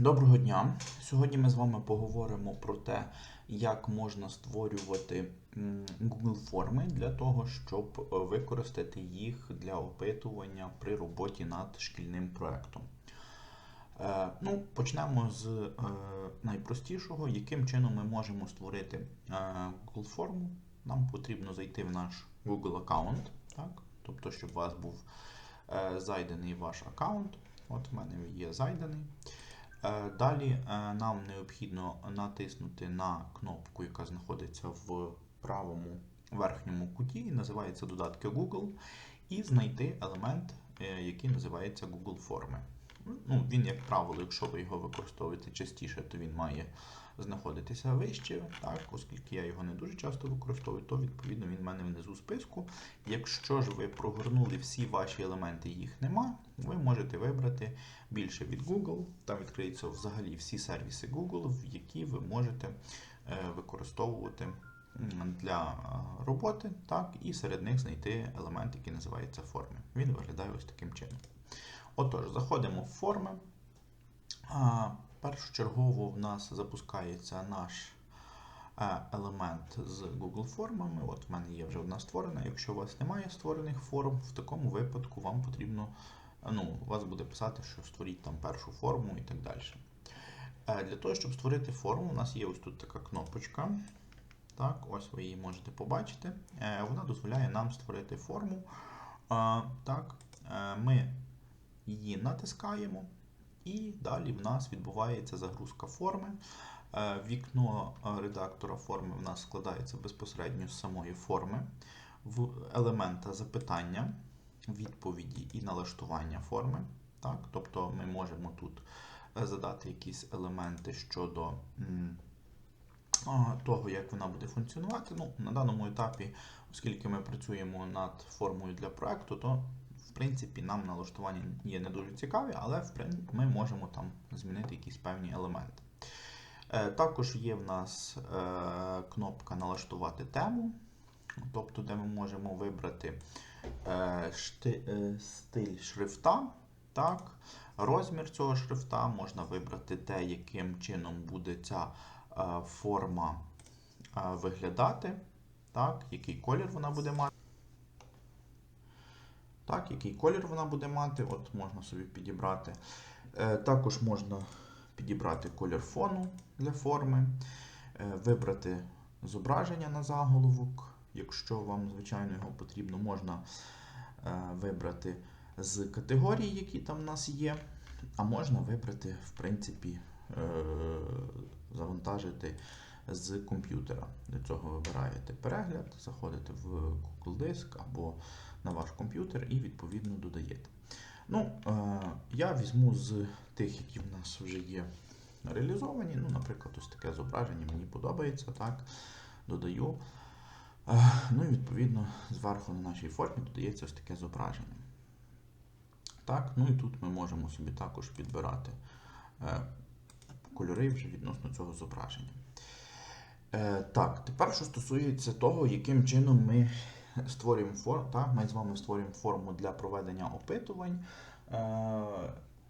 Доброго дня! Сьогодні ми з вами поговоримо про те, як можна створювати Google форми для того, щоб е, використати їх для опитування при роботі над шкільним проектом. Е, Ну, почнемо з е, найпростішого, яким чином ми можемо створити Google форму. Нам потрібно зайти в наш Google аккаунт, так? тобто, щоб у вас був зайдений ваш аккаунт. От в мене є зайдений. Е, Далі е, нам необхідно натиснути на кнопку, яка знаходиться в правому верхньому куті, називається додатки Google, і знайти елемент, е, який називається Google форми. Ну, Він, як правило, якщо ви його використовуєте частіше, то він має знаходитися вище, так, оскільки я його не дуже часто використовую, то відповідно він в мене внизу списку. Якщо ж ви прогорнули всі ваші елементи, їх нема, ви можете вибрати більше від Google. Там відкриються взагалі всі сервіси Google, в які ви можете е, використовувати для е, роботи, так, і серед них знайти елемент, який називається форми. Він виглядає ось таким чином. Отож, заходимо в форми. Першочергово в нас запускається наш е, елемент з Google формами. От в мене є вже одна створена. Якщо у вас немає створених форм, в такому випадку вам потрібно, ну, вас буде писати, що створіть там першу форму і так далі. Е, Для того, щоб створити форму, у нас є ось тут така кнопочка. Так, ось ви її можете побачити. Е, Вона дозволяє нам створити форму. Так, ми її натискаємо, і далі в нас відбувається загрузка форми. Е, Вікно е, редактора форми в нас складається безпосередньо з самої форми, в елемента запитання, відповіді і налаштування форми. Так? Тобто ми можемо тут е, задати якісь елементи щодо того, як вона буде функціонувати. Ну, на даному етапі, оскільки ми працюємо над формою для проекту, то в принципі нам налаштування є не дуже цікаві, але в принципі, ми можемо там змінити якісь певні елементи. Е, Також є в нас е, кнопка налаштувати тему, тобто, де ми можемо вибрати е, стиль шрифта, так, розмір цього шрифта, можна вибрати те, яким чином буде ця форма виглядати, так, який колір вона буде мати. Так, який колір вона буде мати, от можна собі підібрати. Е, Також можна підібрати колір фону для форми, е, вибрати зображення на заголовок. Якщо вам, звичайно, його потрібно, можна е, вибрати з категорій, які там в нас є, а можна вибрати, в принципі, завантажити з комп'ютера. Для цього вибираєте перегляд, заходите в Google Диск або на ваш комп'ютер і відповідно додаєте. Ну, е, я візьму з тих, які в нас вже є реалізовані. Ну, наприклад, ось таке зображення мені подобається, так, додаю. Е, ну і відповідно зверху на нашій формі додається ось таке зображення. Так, ну і тут ми можемо собі також підбирати е, кольори вже відносно цього зображення. Так, тепер що стосується того, яким чином ми створюємо форму. Так, ми з вами створюємо форму для проведення опитувань е,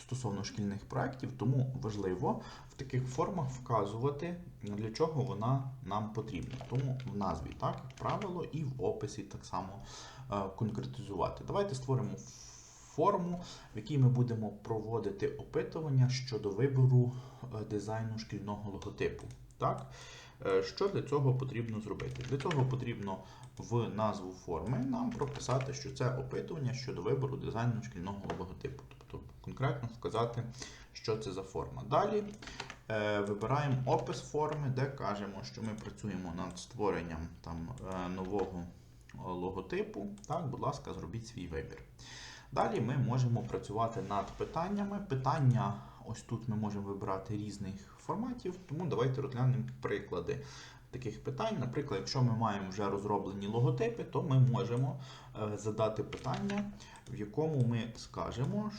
стосовно шкільних проєктів, тому важливо в таких формах вказувати, для чого вона нам потрібна. Тому в назві, так, як правило, і в описі так само е, конкретизувати. Давайте створимо форму, в якій ми будемо проводити опитування щодо вибору е, дизайну шкільного логотипу. Так? Е, Що для цього потрібно зробити? Для цього потрібно в назву форми нам прописати, що це опитування щодо вибору дизайну шкільного логотипу. Тобто конкретно сказати, що це за форма. Далі е, вибираємо опис форми, де кажемо, що ми працюємо над створенням там, е, нового логотипу. Так, будь ласка, зробіть свій вибір. Далі ми можемо працювати над питаннями. Питання ось тут ми можемо вибирати різних форматів, тому давайте розглянемо приклади таких питань. Наприклад, якщо ми маємо вже розроблені логотипи, то ми можемо е, задати питання, в якому ми скажемо,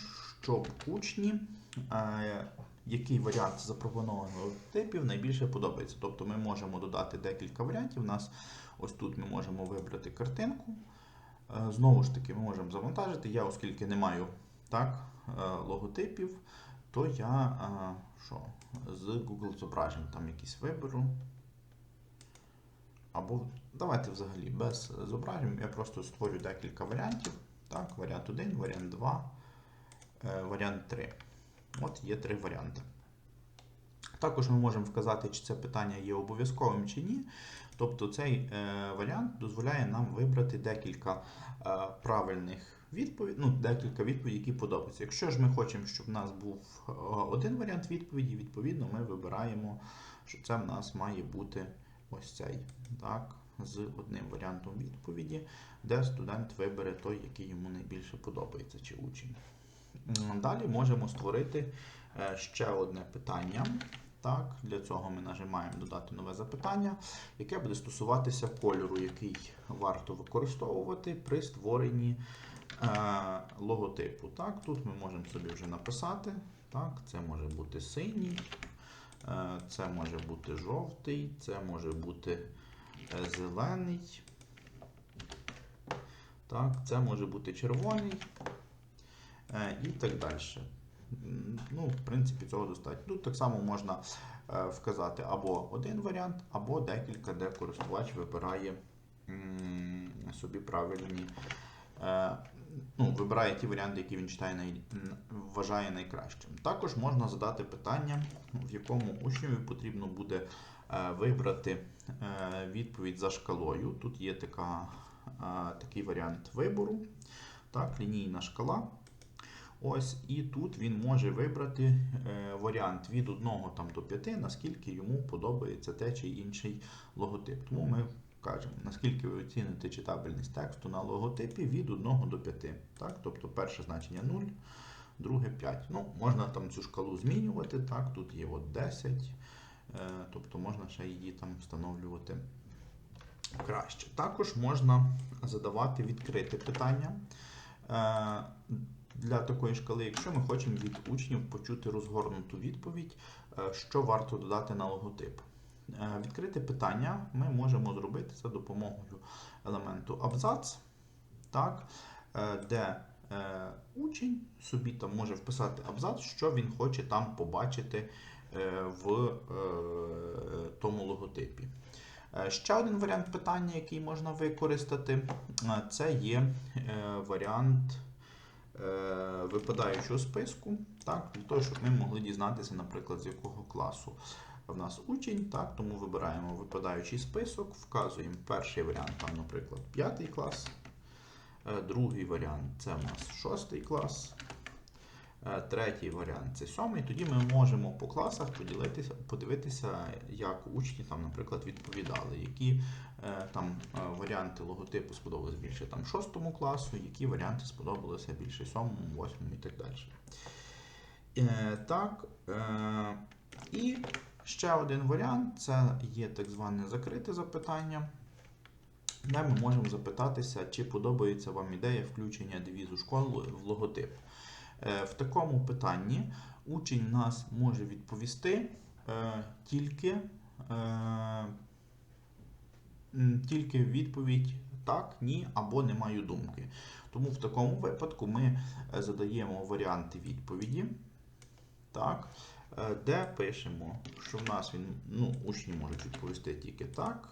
щоб учні, е, який варіант запропонованих логотипів найбільше подобається. Тобто ми можемо додати декілька варіантів. У нас ось тут ми можемо вибрати картинку. Е, Знову ж таки, ми можемо завантажити. Я, оскільки не маю так, логотипів, то я а, що, з Google зображень там якісь виберу. Або давайте взагалі без зображень. Я просто створю декілька варіантів. Так, варіант 1, варіант 2, е, варіант 3. От є три варіанти. Також ми можемо вказати, чи це питання є обов'язковим чи ні. Тобто цей е, варіант дозволяє нам вибрати декілька е, правильних відповідей, ну, декілька відповідей, які подобаються. Якщо ж ми хочемо, щоб в нас був е, один варіант відповіді, відповідно, ми вибираємо, що це в нас має бути ось цей, так, з одним варіантом відповіді, де студент вибере той, який йому найбільше подобається, чи учень. Далі можемо створити е, ще одне питання. Так, для цього ми нажимаємо додати нове запитання, яке буде стосуватися кольору, який варто використовувати при створенні логотипу. Так, тут ми можемо собі вже написати. Так, це може бути синій, е, це може бути жовтий, це може бути е, зелений. Так, це може бути червоний е, і так далі. Ну, в принципі, цього достатньо. Тут так само можна е, вказати або один варіант, або декілька, де користувач вибирає собі правильні. Ну, вибирає ті варіанти, які він читає най... вважає найкращим. Також можна задати питання, в якому учневі потрібно буде е, вибрати е, відповідь за шкалою. Тут є така, е, такий варіант вибору, так, лінійна шкала. Ось, і тут він може вибрати варіант від 1 там, до 5, наскільки йому подобається те чи інший логотип. Тому ми кажемо, наскільки ви оціните читабельність тексту на логотипі від 1 до 5. Так? Тобто перше значення 0, друге 5. Ну, можна там цю шкалу змінювати. Так? Тут є от 10, е, тобто можна ще її там встановлювати краще. Також можна задавати відкрите питання. Е, для такої шкали, якщо ми хочемо від учнів почути розгорнуту відповідь, е, що варто додати на логотип. Е, Відкрите питання ми можемо зробити за допомогою елементу абзац, так, е, де е, учень собі там може вписати абзац, що він хоче там побачити в тому логотипі. Ще один варіант питання, який можна використати, це є варіант випадаючого списку, так, для того, щоб ми могли дізнатися, наприклад, з якого класу в нас учень. Так, тому вибираємо випадаючий список, вказуємо перший варіант, там, наприклад, п'ятий клас. Е, Другий варіант це у нас шостий клас. Е, Третій варіант це сьомий. Тоді ми можемо по класах подивитися, як учні, там, наприклад, відповідали, які е, там варіанти логотипу сподобалися більше там, шостому класу, які варіанти сподобалися більше сьомому, восьмому і так далі. Так. І ще один варіант це є так зване закрите запитання, де ми можемо запитатися, чи подобається вам ідея включення девізу школи в логотип. Е, В такому питанні учень нас може відповісти е, тільки, е, тільки відповідь так, ні або не маю думки. Тому в такому випадку ми задаємо варіанти відповіді, так, де пишемо, що в нас він, ну, учні можуть відповісти тільки так,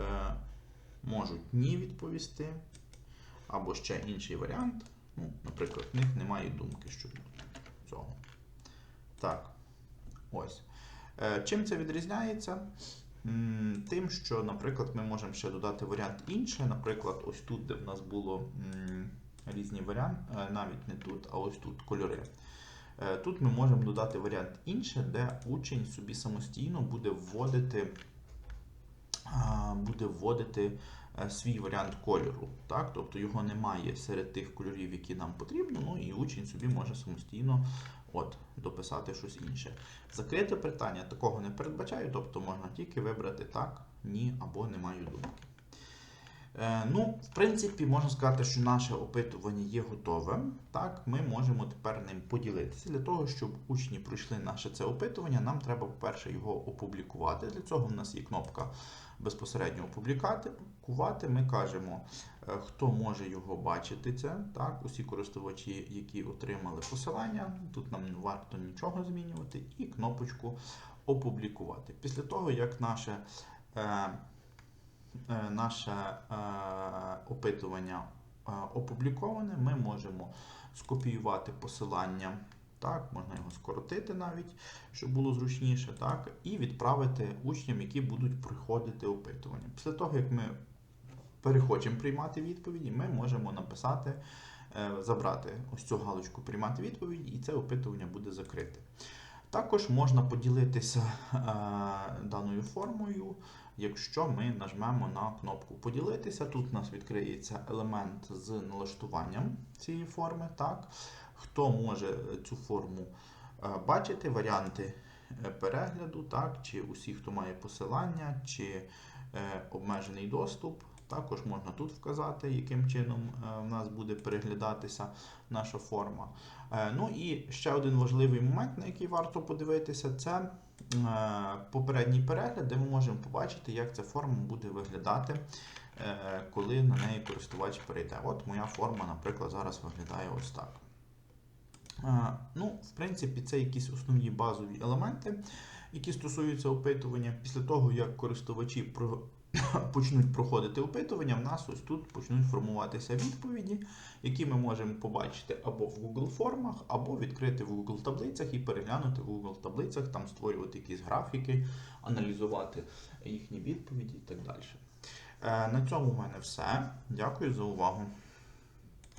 е, можуть ні відповісти, або ще інший варіант. Ну, наприклад, в них немає думки щодо цього. Так. Ось. Е, Чим це відрізняється? Тим, що, наприклад, ми можемо ще додати варіант інше. Наприклад, ось тут, де в нас було різні варіанти, е, навіть не тут, а ось тут кольори. Е, Тут ми можемо додати варіант інше, де учень собі самостійно буде вводити, буде вводити е, свій варіант кольору. Так? Тобто його немає серед тих кольорів, які нам потрібно, ну і учень собі може самостійно от, дописати щось інше. Закрите питання такого не передбачаю, тобто можна тільки вибрати так, ні або не маю думки. Е, Ну, в принципі, можна сказати, що наше опитування є готовим. Так, ми можемо тепер ним поділитися. Для того, щоб учні пройшли наше це опитування, нам треба, по-перше, його опублікувати. Для цього в нас є кнопка безпосередньо опублікувати. Ми кажемо, е, хто може його бачити. Це так, усі користувачі, які отримали посилання. Тут нам не варто нічого змінювати, і кнопочку опублікувати. Після того, як наше. Е, наше е, опитування е, опубліковане, ми можемо скопіювати посилання. Так, можна його скоротити навіть, щоб було зручніше, так, і відправити учням, які будуть приходити опитування. Після того, як ми перехочемо приймати відповіді, ми можемо написати, забрати ось цю галочку приймати відповіді, і це опитування буде закрите. Також можна поділитися е, даною формою, якщо ми нажмемо на кнопку Поділитися. Тут у нас відкриється елемент з налаштуванням цієї форми. Так? Хто може цю форму е, бачити, варіанти е, перегляду, так? чи усі, хто має посилання, чи обмежений доступ. Також можна тут вказати, яким чином е, в нас буде переглядатися наша форма. Е, Ну і ще один важливий момент, на який варто подивитися, це е, попередній перегляд, де ми можемо побачити, як ця форма буде виглядати, коли на неї користувач перейде. От моя форма, наприклад, зараз виглядає ось так. Ну, в принципі, це якісь основні базові елементи, які стосуються опитування. Після того, як користувачі почнуть проходити опитування, в нас ось тут почнуть формуватися відповіді, які ми можемо побачити або в Google формах, або відкрити в Google таблицях і переглянути в Google таблицях, там створювати якісь графіки, аналізувати їхні відповіді і так далі. Е, На цьому в мене все. Дякую за увагу.